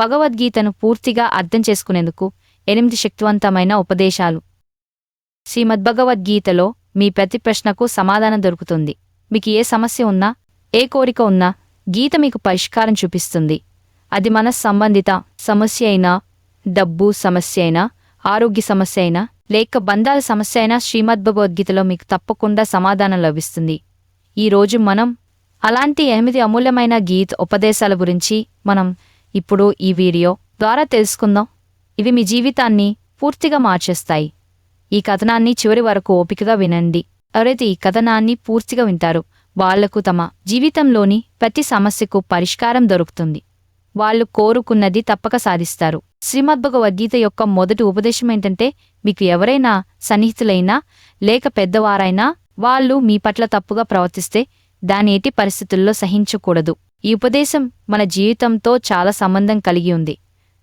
భగవద్గీతను పూర్తిగా అర్థం చేసుకునేందుకు ఎనిమిది శక్తివంతమైన ఉపదేశాలు. శ్రీమద్భగవద్గీతలో మీ ప్రతి ప్రశ్నకు సమాధానం దొరుకుతుంది. మీకు ఏ సమస్య ఉన్నా ఏ కోరిక ఉన్నా గీత మీకు పరిష్కారం చూపిస్తుంది. అది మన సంబంధిత సమస్య అయినా డబ్బు సమస్య అయినా ఆరోగ్య సమస్య అయినా లేక బంధాల సమస్య అయినా శ్రీమద్భగవద్గీతలో మీకు తప్పకుండా సమాధానం లభిస్తుంది. ఈరోజు మనం అలాంటి ఎనిమిది అమూల్యమైన గీత ఉపదేశాల గురించి మనం ఇప్పుడు ఈ వీడియో ద్వారా తెలుసుకుందాం. ఇవి మీ జీవితాన్ని పూర్తిగా మార్చేస్తాయి. ఈ కథనాన్ని చివరి వరకు ఓపికగా వినండి. ఎవరైతే ఈ కథనాన్ని పూర్తిగా వింటారు వాళ్ళకు తమ జీవితంలోని ప్రతి సమస్యకు పరిష్కారం దొరుకుతుంది. వాళ్ళు కోరుకున్నది తప్పక సాధిస్తారు. శ్రీమద్భగవద్గీత యొక్క మొదటి ఉపదేశం ఏంటంటే మీకు ఎవరైనా సన్నిహితులైనా లేక పెద్దవారైనా వాళ్ళు మీ పట్ల తప్పుగా ప్రవర్తిస్తే దాని ఎట్టి పరిస్థితుల్లో సహించకూడదు. ఈ ఉపదేశం మన జీవితంతో చాలా సంబంధం కలిగి ఉంది.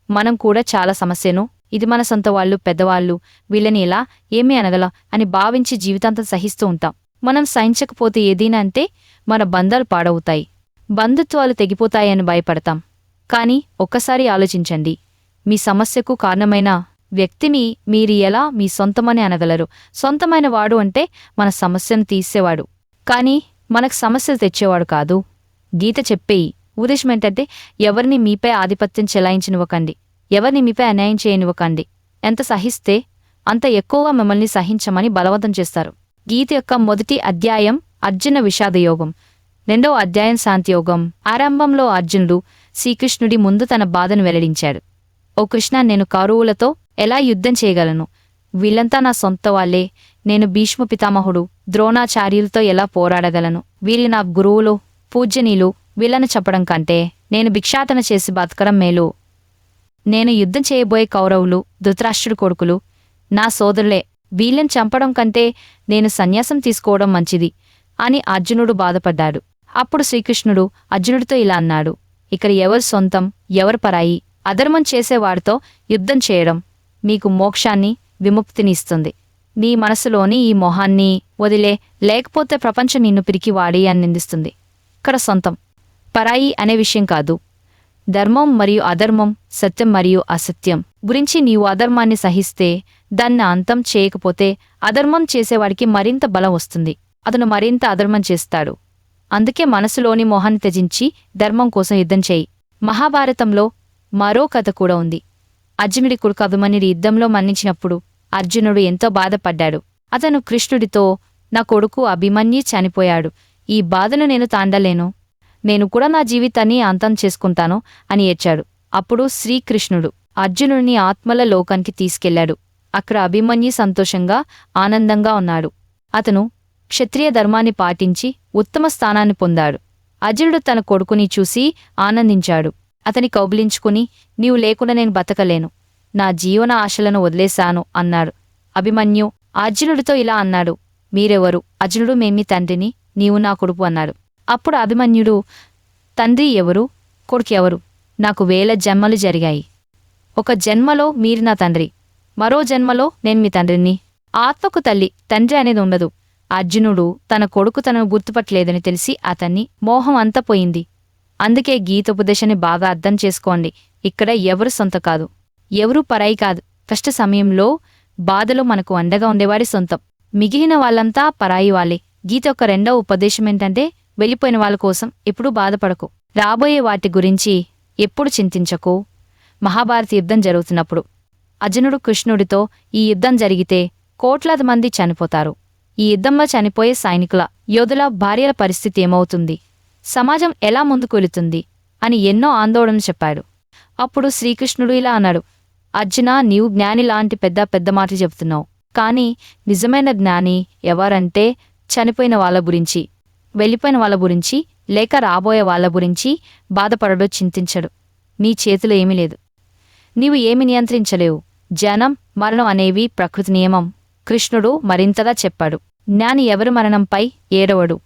మనం కూడా చాలా సమస్యను ఇది మన సొంత వాళ్ళు పెద్దవాళ్ళు వీళ్ళని ఇలా ఏమీ అనగల అని భావించి జీవితాంతం సహిస్తూ ఉంటాం. మనం సహించకపోతే ఏదైనా అంటే మన బంధాలు పాడవుతాయి. బంధుత్వాలు తెగిపోతాయని భయపడతాం. కానీ ఒక్కసారి ఆలోచించండి. మీ సమస్యకు కారణమైన వ్యక్తిని మీరు ఎలా మీ సొంతమని అనగలరు? సొంతమైన వాడు అంటే మన సమస్యను తీసేవాడు. కానీ మనకు సమస్యలు తెచ్చేవాడు కాదు. గీత చెప్పేయి. ఉద్దేశం ఏంటంటే ఎవరిని మీపై ఆధిపత్యం చెలాయించనివ్వకండి. ఎవరిని మీపై అన్యాయం చేయనివ్వకండి. ఎంత సహిస్తే అంత ఎక్కువగా మిమ్మల్ని సహించమని బలవంతం చేస్తారు. గీత యొక్క మొదటి అధ్యాయం అర్జున విషాదయోగం. రెండవ అధ్యాయం శాంతియోగం. ఆరంభంలో అర్జునుడు శ్రీకృష్ణుడి ముందు తన బాధను వెల్లడించాడు. ఓ కృష్ణ నేను కౌరవులతో ఎలా యుద్ధం చేయగలను? వీళ్ళంతా నా సొంత వాళ్ళే. నేను భీష్మ పితామహుడు ద్రోణాచార్యులతో ఎలా పోరాడగలను? వీరి నా గురువులు పూజ్యనీలు వీళ్ళని చెప్పడం కంటే నేను భిక్షాటన చేసి బతకడం మేలు. నేను యుద్ధం చేయబోయే కౌరవులు ధృతరాష్ట్రుడి కొడుకులు నా సోదరులే వీళ్ళని చంపడం కంటే నేను సన్యాసం తీసుకోవడం మంచిది అని అర్జునుడు బాధపడ్డాడు. అప్పుడు శ్రీకృష్ణుడు అర్జునుడితో ఇలా అన్నాడు ఇక్కడ ఎవరు సొంతం ఎవరు పరాయి అధర్మం చేసేవాడితో యుద్ధం చేయడం మీకు మోక్షాన్ని విముక్తిని ఇస్తుంది. నీ మనసులోని ఈ మొహాన్ని వదిలే లేకపోతే ప్రపంచం నిన్ను పిరికివాడి అని నిందిస్తుంది. ఇక్కడ సొంతం. పరాయి అనే విషయం కాదు. ధర్మం మరియు అధర్మం సత్యం మరియు అసత్యం గురించి నీవు అధర్మాన్ని సహిస్తే దాన్ని అంతం చేయకపోతే అధర్మం చేసేవాడికి మరింత బలం వస్తుంది. అతను మరింత అధర్మం చేస్తాడు. అందుకే మనసులోని మొహాన్ని త్యజించి ధర్మం కోసం యుద్ధం చేయి. మహాభారతంలో మరో కథ కూడా ఉంది. అర్జునుడి కొడుకు అభిమన్యుడి యుద్ధంలో మన్నించినప్పుడు అర్జునుడు ఎంతో బాధపడ్డాడు. అతను కృష్ణుడితో నా కొడుకు అభిమన్యు చనిపోయాడు. ఈ బాధను నేను తాండలేను. నేను కూడా నా జీవితాన్ని అంతం చేసుకుంటాను అని ఏడ్చాడు. అప్పుడు శ్రీకృష్ణుడు అర్జునుడిని ఆత్మల లోకానికి తీసుకెళ్ళాడు అక్కడ అభిమన్యు సంతోషంగా ఆనందంగా ఉన్నాడు. అతను క్షత్రియ ధర్మాన్ని పాటించి ఉత్తమ స్థానాన్ని పొందాడు. అర్జునుడు తన కొడుకుని చూసి ఆనందించాడు. అతని కౌబిలించుకుని నీవు లేకుండా నేను బతకలేను. నా జీవన ఆశలను వదిలేశాను అన్నాడు. అభిమన్యు అర్జునుడితో ఇలా అన్నాడు. మీరెవరు? అర్జునుడు మేమి తండ్రిని నీవు నా కొడుకు అన్నాడు. అప్పుడు అభిమన్యుడు తండ్రి ఎవరు? కొడుకు ఎవరు? నాకు వేల జన్మలు జరిగాయి. ఒక జన్మలో మీరు నా తండ్రి. మరో జన్మలో నేను మీ తండ్రిని. ఆత్మకు తల్లి తండ్రి అనేది ఉండదు. అర్జునుడు తన కొడుకు తనను గుర్తుపట్టలేదని తెలిసి అతన్ని మోహం అంతా పోయింది. అందుకే గీతోపదేశాన్ని బాగా అర్థం చేసుకోండి. ఇక్కడ ఎవరు సొంత కాదు. ఎవరూ పరాయి కాదు. కష్ట సమయంలో బాధలో మనకు అండగా ఉండేవారి సొంతం. మిగిలిన వాళ్ళంతా పరాయి వాళ్ళే. గీత యొక్క రెండవ ఉపదేశం ఏంటంటే వెళ్ళిపోయిన వాళ్ళ కోసం ఎప్పుడూ బాధపడకు. రాబోయే వాటి గురించి ఎప్పుడు చింతించకు. మహాభారత యుద్ధం జరుగుతున్నప్పుడు. అర్జునుడు కృష్ణుడితో ఈ యుద్ధం జరిగితే కోట్లాది మంది చనిపోతారు. ఈ యుద్ధంలో చనిపోయే సైనికుల యోధుల భార్యల పరిస్థితి ఏమవుతుంది? సమాజం ఎలా ముందుకు వెళుతుంది? అని ఎన్నో ఆందోళన చెప్పాడు. అప్పుడు శ్రీకృష్ణుడు ఇలా అన్నాడు అర్జున నీవు జ్ఞాని లాంటి పెద్ద పెద్ద మాట చెబుతున్నావు. కాని నిజమైన జ్ఞాని ఎవరంటే చనిపోయిన వాళ్ళ గురించి వెళ్ళిపోయిన వాళ్ళ గురించి లేక రాబోయే వాళ్ళ గురించి బాధపడడో చింతించడు. నీ చేతిలో ఏమీ లేదు. నీవు ఏమి నియంత్రించలేవు. జనం మరణం అనేవి ప్రకృతి నియమం. కృష్ణుడు మరింతగా చెప్పాడు. జ్ఞాని ఎవరి మరణంపై ఏడవడు.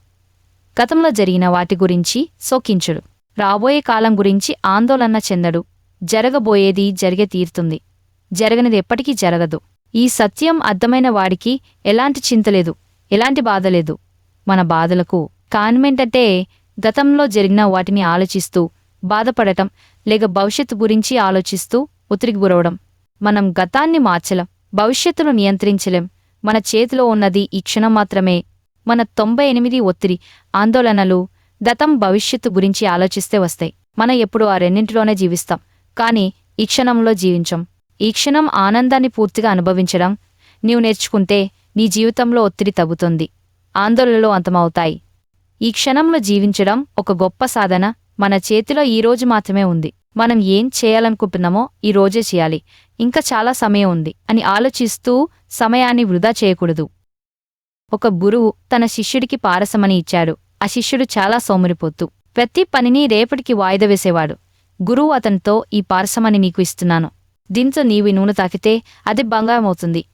గతంలో జరిగిన వాటి గురించి శోకించుడు. రాబోయే కాలం గురించి ఆందోళన చెందడు. జరగబోయేది జరిగే తీరుతుంది. జరగనిది ఎప్పటికీ జరగదు. ఈ సత్యం అర్థమైన వాడికి ఎలాంటి చింతలేదు ఎలాంటి బాధ లేదు. మన బాధలకు కాన్మెంటంటే గతంలో జరిగిన వాటిని ఆలోచిస్తూ బాధపడటం లేక భవిష్యత్తు గురించి ఆలోచిస్తూ ఒత్తిడికి గురవడం మనం గతాన్ని మార్చలేం భవిష్యత్తును నియంత్రించలేం. మన చేతిలో ఉన్నది ఈ క్షణం మాత్రమే. మన తొంభై ఎనిమిది ఒత్తిడి ఆందోళనలు గతం భవిష్యత్తు గురించి ఆలోచిస్తే వస్తాయి. మనం ఎప్పుడూ ఆ రెండింటిలోనే జీవిస్తాం కానీ ఈ క్షణంలో జీవించం. ఈ క్షణం ఆనందాన్ని పూర్తిగా అనుభవించడం. నీవు నేర్చుకుంటే నీ జీవితంలో ఒత్తిడి తగ్గుతుంది. ఆందోళనలు అంతమవుతాయి. ఈ క్షణంలో జీవించడం ఒక గొప్ప సాధన. మన చేతిలో ఈ రోజు మాత్రమే ఉంది. మనం ఏం చేయాలనుకుంటున్నామో ఈ రోజే చేయాలి. ఇంకా చాలా సమయం ఉంది అని ఆలోచిస్తూ సమయాన్ని వృధా చేయకూడదు. ఒక గురువు తన శిష్యుడికి పారసమని ఇచ్చాడు. ఆ శిష్యుడు చాలా సోమరిపోతూ. ప్రతి పనిని రేపటికి వాయిదా వేసేవాడు. గురువు అతనితో ఈ పారసమని నీకు ఇస్తున్నాను. దీంతో నీవు నూనె తాకితే అది బంగారమవుతుంది.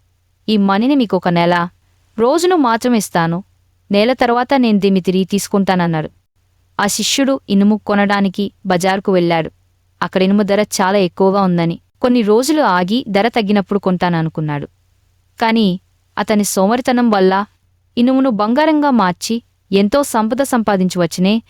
ఈ మనీని మీకు ఒక నెల. రోజును మాత్రం ఇస్తాను నెల తర్వాత నేను దీన్ని తిరిగి తీసుకుంటానన్నాడు ఆ శిష్యుడు ఇనుము కొనడానికి బజారుకు వెళ్ళాడు. అక్కడ ఇనుము ధర చాలా ఎక్కువగా ఉందని. కొన్ని రోజులు ఆగి ధర తగ్గినప్పుడు కొంటాననుకున్నాడు. కాని అతని సోమరితనం వల్ల ఇనుమును బంగారంగా మార్చి ఎంతో సంపద సంపాదించవచ్చనే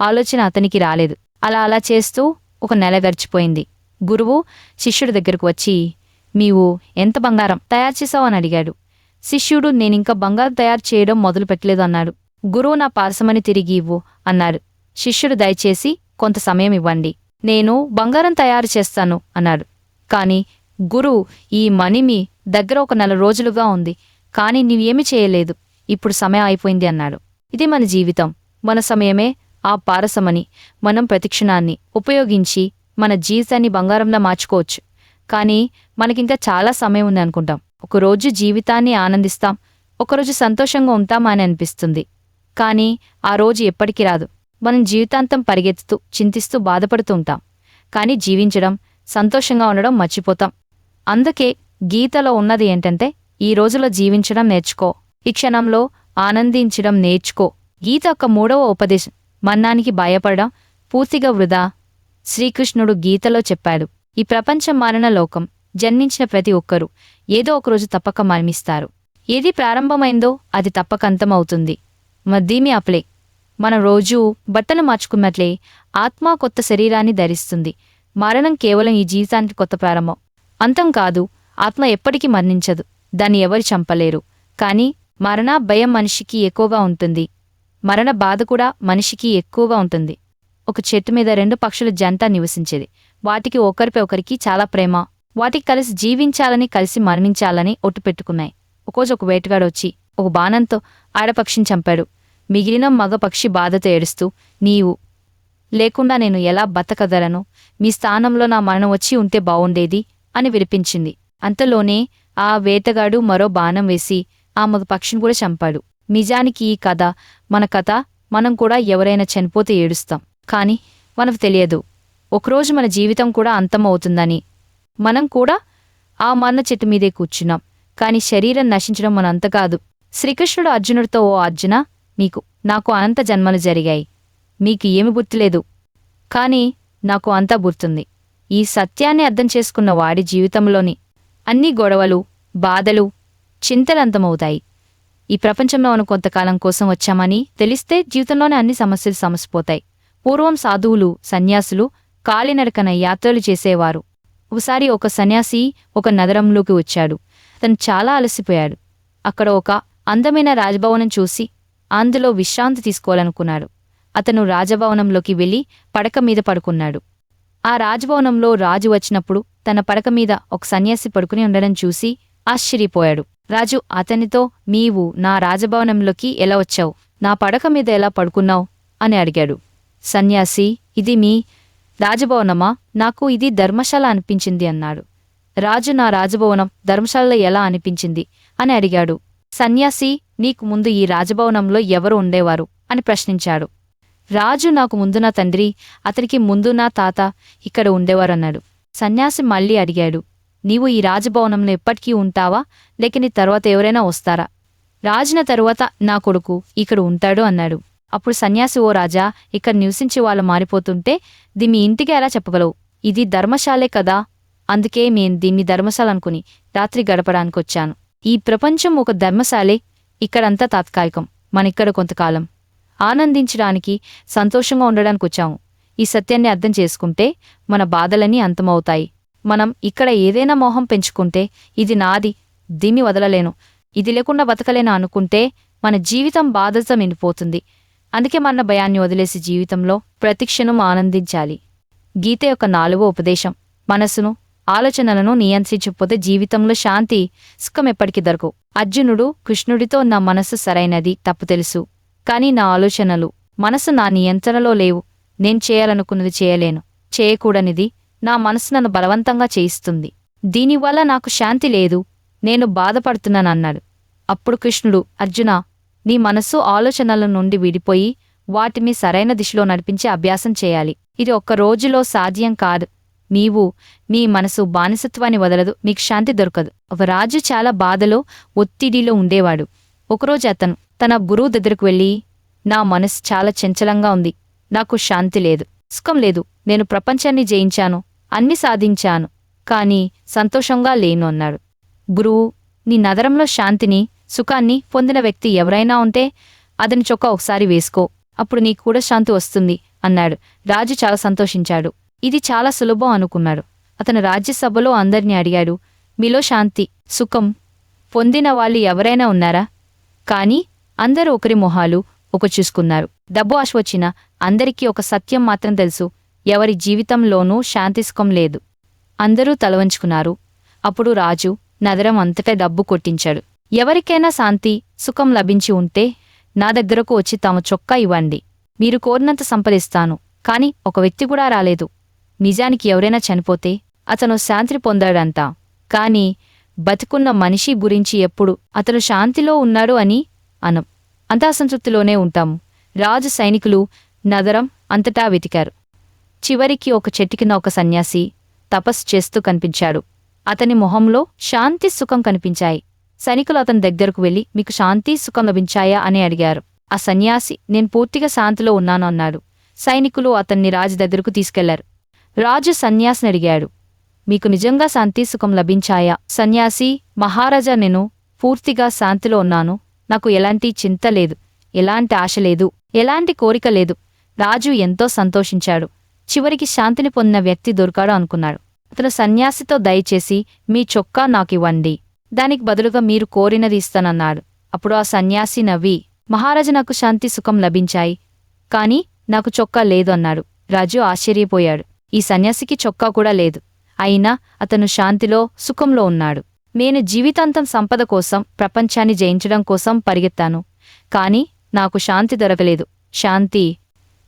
ఆలోచన అతనికి రాలేదు. అలా అలా చేస్తూ ఒక నెల గడిచిపోయింది. గురువు శిష్యుడి దగ్గరకు వచ్చి మీవు ఎంత బంగారం తయారు చేశావు? అని అడిగాడు. శిష్యుడు నేనింకా బంగారం తయారు చేయడం మొదలు పెట్టలేదు అన్నాడు. గురువు నా పారసమని తిరిగి ఇవ్వు అన్నాడు శిష్యుడు దయచేసి కొంత సమయం ఇవ్వండి. నేను బంగారం తయారు చేస్తాను అన్నాడు. కాని గురువు ఈ మనీ మీ దగ్గర ఒక నెల రోజులుగా ఉంది. కాని నీవేమీ చేయలేదు. ఇప్పుడు సమయం అయిపోయింది అన్నాడు. ఇది మన జీవితం. మన సమయమే ఆ పారసమని మనం ప్రతిక్షణాన్ని ఉపయోగించి మన జీవితాన్ని బంగారంలా మార్చుకోవచ్చు. కానీ మనకింకా చాలా సమయం ఉంది అనుకుంటాం. ఒకరోజు జీవితాన్ని ఆనందిస్తాం ఒకరోజు సంతోషంగా ఉంటామా అని అనిపిస్తుంది. కానీ ఆ రోజు ఎప్పటికీ రాదు. మనం జీవితాంతం పరిగెత్తుతూ చింతిస్తూ బాధపడుతూ ఉంటాం. కానీ జీవించడం సంతోషంగా ఉండడం మర్చిపోతాం. అందుకే గీతలో ఉన్నది ఏంటంటే ఈ రోజులో జీవించడం నేర్చుకో. ఈ క్షణంలో ఆనందించడం నేర్చుకో. గీత యొక్క మూడవ ఉపదేశం మన్నానికి భయపడడం పూర్తిగా వృధా. శ్రీకృష్ణుడు గీతలో చెప్పాడు ఈ ప్రపంచం మారిన లోకం జన్మించిన ప్రతి ఒక్కరూ ఏదో ఒకరోజు తప్పక మరణిస్తారు. ఏది ప్రారంభమైందో అది తప్పక అంతమవుతుంది. మద్దీమి అప్లే. మనం రోజూ బట్టలు మార్చుకున్నట్లే ఆత్మ కొత్త శరీరాన్ని ధరిస్తుంది. మరణం కేవలం ఈ జీవితానికి కొత్త ప్రారంభం. అంతం కాదు ఆత్మ ఎప్పటికీ మరణించదు. దాన్ని ఎవరు చంపలేరు. కాని మరణ భయం మనిషికి ఎక్కువగా ఉంటుంది. మరణ బాధ కూడా మనిషికి ఎక్కువగా ఉంటుంది. ఒక చెట్టు మీద రెండు పక్షుల జంట నివసించేది. వాటికి ఒకరిపై ఒకరికి చాలా ప్రేమ. వాటికి కలిసి జీవించాలని కలిసి మరణించాలని ఒట్టు పెట్టుకున్నాయి. ఒకరోజు ఒక వేటగాడొచ్చి ఒక బాణంతో ఆడపక్షిని చంపాడు. మిగిలిన మగ పక్షి బాధతో ఏడుస్తూ నీవు లేకుండా నేను ఎలా బతకగలను? మీ స్థానంలో నా మరణం వచ్చి ఉంటే బావుండేది? అని వినిపించింది. అంతలోనే ఆ వేటగాడు మరో బాణం వేసి ఆ మగ పక్షిని కూడా చంపాడు. నిజానికి ఈ కథ మన కథ మనం కూడా ఎవరైనా చనిపోతే ఏడుస్తాం. కాని మనకు తెలియదు. ఒకరోజు మన జీవితం కూడా అంతమవుతుందని. మనం కూడా ఆ మన్న చెట్టు మీదే కూర్చున్నాం. కాని శరీరం నశించడం మనంత కాదు. శ్రీకృష్ణుడు అర్జునుడితో ఓ అర్జున నీకు నాకు అనంత జన్మలు జరిగాయి. మీకు ఏమి గుర్తులేదు. కాని నాకు అంతా గుర్తుంది. ఈ సత్యాన్ని అర్థం చేసుకున్న వాడి జీవితంలోని అన్ని గొడవలు బాధలు చింతలంతమవుతాయి. ఈ ప్రపంచంలో మనం కొంతకాలం కోసం వచ్చామని తెలిస్తే జీవితంలోనే అన్ని సమస్యలు సమసిపోతాయి. పూర్వం సాధువులు సన్యాసులు కాలినడకన యాత్రలు చేసేవారు. ఒకసారి ఒక సన్యాసి ఒక నగరంలోకి వచ్చాడు. తను చాలా అలసిపోయాడు. అక్కడ ఒక అందమైన రాజభవనం చూసి అందులో విశ్రాంతి తీసుకోవాలనుకున్నాడు. అతను రాజభవనంలోకి వెళ్ళి పడక మీద పడుకున్నాడు. ఆ రాజభవనంలో రాజు వచ్చినప్పుడు తన పడక మీద ఒక సన్యాసి పడుకుని ఉండడం చూసి ఆశ్చర్యపోయాడు. రాజు అతనితో నీవు నా రాజభవనంలోకి ఎలా వచ్చావు? నా పడక మీద ఎలా పడుకున్నావు? అని అడిగాడు. సన్యాసి ఇది మీ రాజభవనమా? నాకు ఇది ధర్మశాల అనిపించింది అన్నాడు. రాజు నా రాజభవనం ధర్మశాలలో ఎలా అనిపించింది? అని అడిగాడు. సన్యాసి నీకు ముందు ఈ రాజభవనంలో ఎవరు ఉండేవారు? అని ప్రశ్నించాడు. రాజు నాకు ముందు నా తండ్రి అతనికి ముందు నా తాత ఇక్కడ ఉండేవారన్నాడు. సన్యాసి మళ్ళీ అడిగాడు. నీవు ఈ రాజభవనంలో ఎప్పటికీ ఉంటావా? లేక నీ తర్వాత ఎవరైనా వస్తారా? రాజున తరువాత నా కొడుకు ఇక్కడ ఉంటాడు అన్నాడు. అప్పుడు సన్యాసి ఓ రాజా ఇక్కడ నివసించే వాళ్ళు మారిపోతుంటే ఇది మీ ఇంటికి ఎలా చెప్పగలవు? ఇది ధర్మశాలే కదా. అందుకే మేం దీన్ని ధర్మశాల అనుకుని రాత్రి గడపడానికొచ్చాను. ఈ ప్రపంచం ఒక ధర్మశాలే. ఇక్కడంతా తాత్కాలికం. మనిక్కడ కొంతకాలం. ఆనందించడానికి సంతోషంగా ఉండడానికి వచ్చాము ఈ సత్యాన్ని అర్థం చేసుకుంటే మన బాధలన్నీ అంతమవుతాయి. మనం ఇక్కడ ఏదైనా మోహం పెంచుకుంటే ఇది నాది. దీన్ని వదలలేను. ఇది లేకుండా బతకలేను అనుకుంటే మన జీవితం బాధతో నిండిపోతుంది. అందుకే మన భయాన్ని వదిలేసి జీవితంలో ప్రతిక్షణం ఆనందించాలి. గీత యొక్క నాలుగో ఉపదేశం మనసును ఆలోచనలను నియంత్రించకపోతే జీవితంలో శాంతి సుఖం ఎప్పటికీ దొరకవు. అర్జునుడు కృష్ణుడితో నా మనసు సరైనది తప్పు తెలుసు. కానీ నా ఆలోచనలు మనసు నా నియంత్రణలో లేవు. నేను చేయాలనుకున్నది చేయలేను. చేయకూడనిది నా మనసు నన్ను బలవంతంగా చేయిస్తుంది. దీనివల్ల నాకు శాంతి లేదు. నేను బాధపడుతున్నానన్నాడు. అప్పుడు కృష్ణుడు అర్జున నీ మనస్సు ఆలోచనల నుండి విడిపోయి వాటిని సరైన దిశలో నడిపించే అభ్యాసం చేయాలి. ఇది ఒక్క రోజులో సాధ్యం కాదు. నీవు నీ మనసు బానిసత్వాన్ని వదలదు. నీకు శాంతి దొరకదు. ఒక రాజు చాలా బాధలో ఒత్తిడిలో ఉండేవాడు. ఒకరోజు అతను తన గురువు దగ్గరకు వెళ్ళి నా మనసు చాలా చంచలంగా ఉంది. నాకు శాంతి లేదు. సుఖం లేదు. నేను ప్రపంచాన్ని జయించాను. అన్ని సాధించాను. కానీ సంతోషంగా లేను అన్నాడు. గురువు నీ నగరంలో శాంతిని సుఖాన్ని పొందిన వ్యక్తి ఎవరైనా ఉంటే అతని చొక్కా ఒకసారి వేసుకో. అప్పుడు నీకు కూడా శాంతి వస్తుంది అన్నాడు. రాజు చాలా సంతోషించాడు. ఇది చాలా సులభం అనుకున్నాడు. అతను రాజ్యసభలో అందరినీ అడిగాడు. మీలో శాంతి సుఖం పొందిన వాళ్ళు ఎవరైనా ఉన్నారా? కాని అందరూ ఒకరి మొహాలు ఒక చూసుకున్నారు. డబ్బు ఆశ వచ్చిన అందరికీ ఒక సత్యం మాత్రం తెలుసు. ఎవరి జీవితంలోనూ శాంతి సుఖం లేదు. అందరూ తలవంచుకున్నారు. అప్పుడు రాజు నగరం అంతటా డబ్బు కొట్టించాడు. ఎవరికైనా శాంతి సుఖం లభించి ఉంటే నా దగ్గరకు వచ్చి తమ చొక్కా ఇవ్వండి. మీరు కోరినంత సంపదిస్తాను కాని ఒక వ్యక్తి కూడా రాలేదు. నిజానికి ఎవరైనా చనిపోతే అతను శాంతి పొందాడంతా కాని బతుకున్న మనిషి గురించి ఎప్పుడు అతను శాంతిలో ఉన్నాడు అని అనం. అంతా అసంతృప్తిలోనే ఉంటాము రాజు సైనికులు నగరం అంతటా వెతికారు. చివరికి ఒక చెట్టు కింద ఒక సన్యాసి తపస్సు చేస్తూ కనిపించాడు. అతని మొహంలో శాంతి సుఖం కనిపించాయి. సైనికులు అతని దగ్గరకు వెళ్ళి మీకు శాంతి సుఖం లభించాయా? అని అడిగారు. ఆ సన్యాసి నేను పూర్తిగా శాంతిలో ఉన్నాను అన్నాడు. సైనికులు అతన్ని రాజు దగ్గరకు తీసుకెళ్ళారు. రాజు సన్యాసిని అడిగాడు. మీకు నిజంగా శాంతి సుఖం లభించాయా? సన్యాసి మహారాజా నేను పూర్తిగా శాంతిలో ఉన్నాను. నాకు ఎలాంటి చింత లేదు. ఎలాంటి ఆశ లేదు. ఎలాంటి కోరిక లేదు. రాజు ఎంతో సంతోషించాడు. చివరికి శాంతిని పొందిన వ్యక్తి దొరికాడు అనుకున్నాడు. అతను సన్యాసితో దయచేసి మీ చొక్కా నాకివ్వండి దానికి బదులుగా మీరు కోరినది ఇస్తానన్నాడు. అప్పుడు ఆ సన్యాసి నవ్వి మహారాజు నాకు శాంతి సుఖం లభించాయి కాని నాకు చొక్కా లేదు అన్నాడు. రాజు ఆశ్చర్యపోయాడు. ఈ సన్యాసికి చొక్కా కూడా లేదు. అయినా అతను శాంతిలో సుఖంలో ఉన్నాడు. నేను జీవితాంతం సంపద కోసం ప్రపంచాన్ని జయించడం కోసం పరిగెత్తాను కాని నాకు శాంతి దొరకలేదు. శాంతి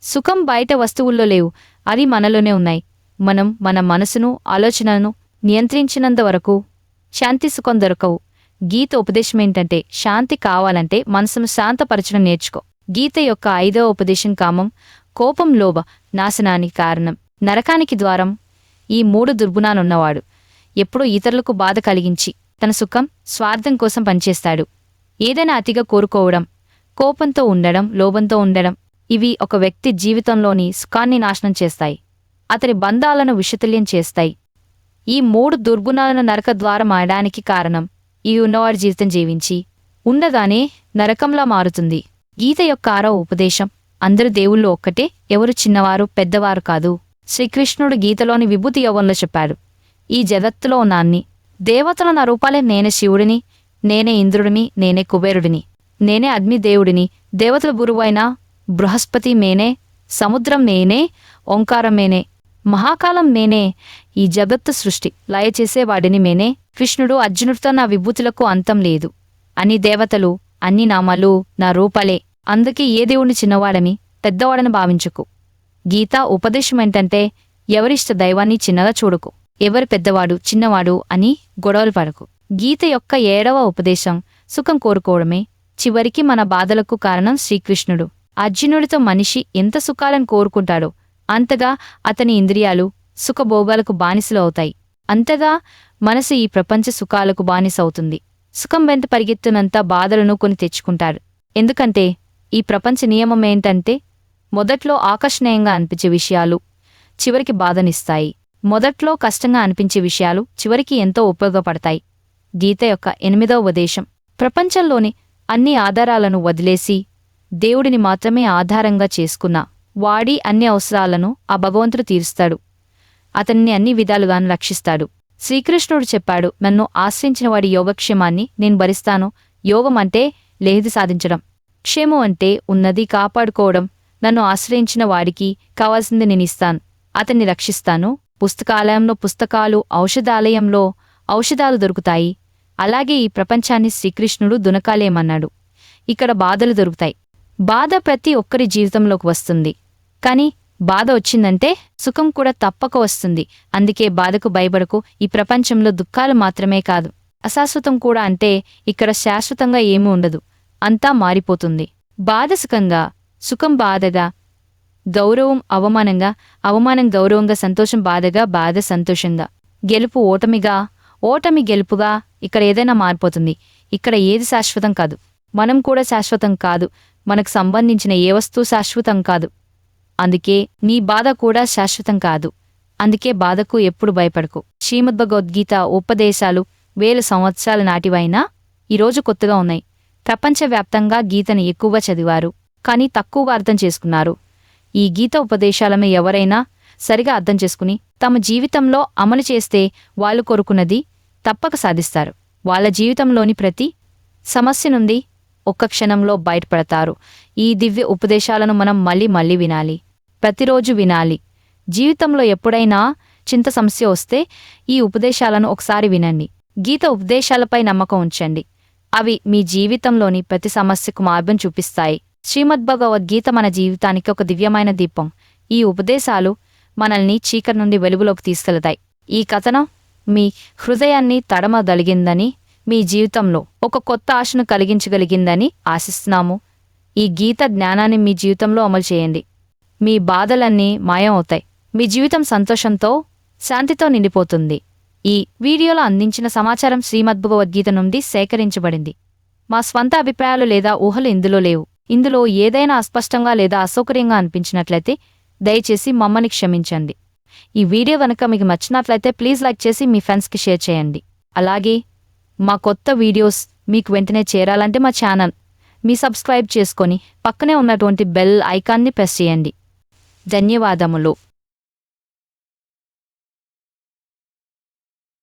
సుఖం బయట వస్తువుల్లో లేవు. అవి మనలోనే ఉన్నాయి. మనం మన మనసును ఆలోచనను నియంత్రించినంత వరకు శాంతి సుఖం దొరకవు. గీత ఉపదేశం ఏంటంటే శాంతి కావాలంటే మనసును శాంతపరచడం నేర్చుకో. గీత యొక్క ఐదవ ఉపదేశం కామం కోపం లోభ నాశనానికి కారణం. నరకానికి ద్వారం ఈ మూడు దుర్గుణాలున్నవాడు. ఎప్పుడూ ఇతరులకు బాధ కలిగించి తన సుఖం స్వార్థం కోసం పనిచేస్తాడు. ఏదైనా అతిగా కోరుకోవడం కోపంతో ఉండడం లోభంతో ఉండడం ఇవి ఒక వ్యక్తి జీవితంలోని సుఖాన్ని నాశనం చేస్తాయి. అతని బంధాలను విషతుల్యం చేస్తాయి. ఈ మూడు దుర్గుణాలను నరక ద్వారం ఆయడానికి కారణం. ఈ ఉన్నవారి జీవితం జీవించి ఉండగానే నరకంలా మారుతుంది. గీత యొక్క ఆరో ఉపదేశం. అందరు దేవుళ్ళు ఒక్కటే ఎవరు చిన్నవారు పెద్దవారు కాదు. శ్రీకృష్ణుడు గీతలోని విభూతి యవ్వంలో చెప్పాడు. ఈ జగత్తులో ఉన్న అన్ని దేవతల నా రూపాలే నేనే శివుడిని నేనే ఇంద్రుడిని నేనే కుబేరుడిని నేనే అగ్నిదేవుడిని దేవతల గురువైన బృహస్పతి మేనే సముద్రం నేనే ఓంకారం మేనే మహాకాలం నేనే ఈ జగత్తు సృష్టి. లయ చేసేవాడిని మేనే. కృష్ణుడు అర్జునుడితో నా విభూతులకు అంతం లేదు. అన్ని దేవతలు అన్ని నామాలు నా రూపాలే. అందుకే ఏ దేవుని చిన్నవాడని పెద్దవాడని భావించుకు. గీత ఉపదేశం ఏంటంటే ఎవరిష్ట దైవాన్ని చిన్నగా చూడకు. ఎవరు పెద్దవాడు చిన్నవాడు అని గొడవలు పడకు. గీత యొక్క ఏడవ ఉపదేశం సుఖం కోరుకోవడమే. చివరికి మన బాధలకు కారణం శ్రీకృష్ణుడు. అర్జునుడితో మనిషి ఎంత సుఖాలను కోరుకుంటాడో అంతగా అతని ఇంద్రియాలు సుఖభోగాలకు బానిసలు అవుతాయి. అంతగా మనసు ఈ ప్రపంచ సుఖాలకు బానిస అవుతుంది. సుఖం వెంత పరిగెత్తునంత బాధలను కొని తెచ్చుకుంటారు. ఎందుకంటే ఈ ప్రపంచ నియమం ఏంటంటే మొదట్లో ఆకర్షణీయంగా అనిపించే విషయాలు చివరికి బాధనిస్తాయి. మొదట్లో కష్టంగా అనిపించే విషయాలు చివరికి ఎంతో ఉపయోగపడతాయి. గీత యొక్క ఎనిమిదవ ఉపదేశం. ప్రపంచంలోని అన్ని ఆధారాలను వదిలేసి దేవుడిని మాత్రమే ఆధారంగా చేసుకున్నా వాడి అన్ని అవసరాలను ఆ భగవంతుడు తీరుస్తాడు. అతన్ని అన్ని విధాలుగాను రక్షిస్తాడు. శ్రీకృష్ణుడు చెప్పాడు నన్ను ఆశ్రయించిన వాడి యోగక్షేమాన్ని నేను భరిస్తాను. యోగం అంటే లేదు సాధించడం. క్షేమం అంటే ఉన్నది కాపాడుకోవడం. నన్ను ఆశ్రయించిన వాడికి కావాల్సింది నేను ఇస్తాను. అతన్ని రక్షిస్తాను. పుస్తకాలయంలో పుస్తకాలు ఔషధాలయంలో ఔషధాలు దొరుకుతాయి. అలాగే ఈ ప్రపంచాన్ని శ్రీకృష్ణుడు దునకాలేమన్నాడు ఇక్కడ బాధలు దొరుకుతాయి. బాధ ప్రతి ఒక్కరి జీవితంలోకి వస్తుంది. కాని బాధ వచ్చిందంటే సుఖం కూడా తప్పక వస్తుంది. అందుకే బాధకు భయపడకు. ఈ ప్రపంచంలో దుఃఖాలు మాత్రమే కాదు. అశాశ్వతం కూడా అంటే ఇక్కడ శాశ్వతంగా ఏమీ ఉండదు. అంతా మారిపోతుంది. బాధ సుఖంగా సుఖం బాధగా గౌరవం అవమానంగా అవమానం గౌరవంగా సంతోషం బాధగా బాధ సంతోషంగా. గెలుపు ఓటమిగా ఓటమి గెలుపుగా ఇక్కడ ఏదైనా మారిపోతుంది. ఇక్కడ ఏది శాశ్వతం కాదు. మనం కూడా శాశ్వతం కాదు. మనకు సంబంధించిన ఏ వస్తువు శాశ్వతం కాదు. అందుకే నీ బాధ కూడా శాశ్వతం కాదు. అందుకే బాధకు ఎప్పుడు భయపడకు. శ్రీమద్భగవద్గీత ఉపదేశాలు వేల సంవత్సరాల నాటివైనా ఈరోజు కొత్తగా ఉన్నాయి. ప్రపంచవ్యాప్తంగా గీతని ఎక్కువగా చదివారు. కానీ తక్కువగా అర్థం చేసుకున్నారు. ఈ గీత ఉపదేశాలను ఎవరైనా సరిగా అర్థం చేసుకుని తమ జీవితంలో అమలు చేస్తే వాళ్ళు కోరుకున్నది తప్పక సాధిస్తారు. వాళ్ళ జీవితంలోని ప్రతి సమస్య నుండి ఒక్క క్షణంలో బయటపడతారు. ఈ దివ్య ఉపదేశాలను మనం మళ్ళీ మళ్ళీ వినాలి. ప్రతిరోజు వినాలి. జీవితంలో ఎప్పుడైనా చింత సమస్య వస్తే ఈ ఉపదేశాలను ఒకసారి వినండి. గీత ఉపదేశాలపై నమ్మకం ఉంచండి. అవి మీ జీవితంలోని ప్రతి సమస్యకు మార్గం చూపిస్తాయి. శ్రీమద్భగవద్గీత మన జీవితానికి ఒక దివ్యమైన దీపం. ఈ ఉపదేశాలు మనల్ని చీకటి నుండి వెలుగులోకి తీసుకెళతాయి. ఈ కథనం మీ హృదయాన్ని తడమదలిగిందని మీ జీవితంలో ఒక కొత్త ఆశను కలిగించగలిగిందని ఆశిస్తున్నాము. ఈ గీత జ్ఞానాన్ని మీ జీవితంలో అమలు చేయండి. మీ బాధలన్నీ మాయమవుతాయి మీ జీవితం సంతోషంతో శాంతితో నిండిపోతుంది. ఈ వీడియోలో అందించిన సమాచారం శ్రీమద్భగవద్గీత నుండి సేకరించబడింది. మా స్వంత అభిప్రాయాలు లేదా ఊహలు ఇందులో లేవు. ఇందులో ఏదైనా అస్పష్టంగా లేదా అసౌకర్యంగా అనిపించినట్లయితే దయచేసి మమ్మల్ని క్షమించండి. ఈ వీడియో కనుక మీకు నచ్చినట్లయితే ప్లీజ్ లైక్ చేసి మీ ఫ్రెండ్స్కి షేర్ చేయండి. అలాగే మా కొత్త వీడియోస్ మీకు వెంటనే చేరాలంటే మా ఛానల్ మీ సబ్స్క్రైబ్ చేసుకొని పక్కనే ఉన్నటువంటి బెల్ ఐకాన్ని ప్రెస్ చేయండి. ధన్యవాదములు.